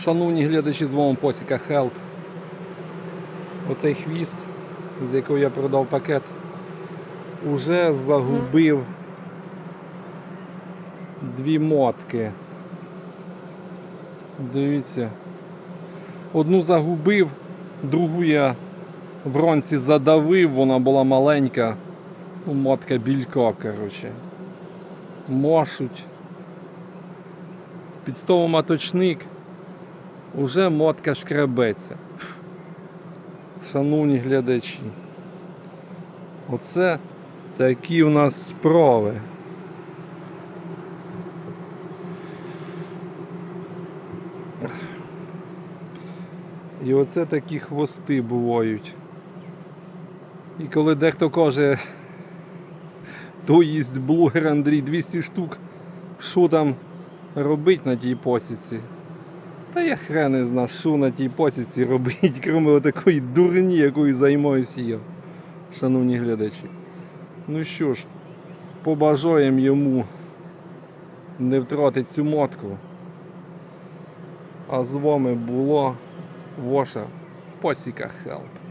Шановні глядачі з вами Посіка Хелп. Оцей хвіст, з якого я продав пакет, уже загубив дві мотки. Дивіться. Одну загубив, другу я вранці задавив, вона була маленька. Ну, мотка білько, коротше. Мошуть. Підстовоматочник. Уже мотка шкребеться. Шановні глядачі. Оце такі у нас справи. І оце такі хвости бувають. І коли дехто каже, то їсть блогер Андрій 200 штук, що там робить на тій посіці? Та я хрен не знаю, що на тій посіці робить, крім такої дурні, якою займаюся я, шановні глядачі. Ну що ж, побажаємо йому не втратити цю мотку. А з вами було ваша посіка Хелп.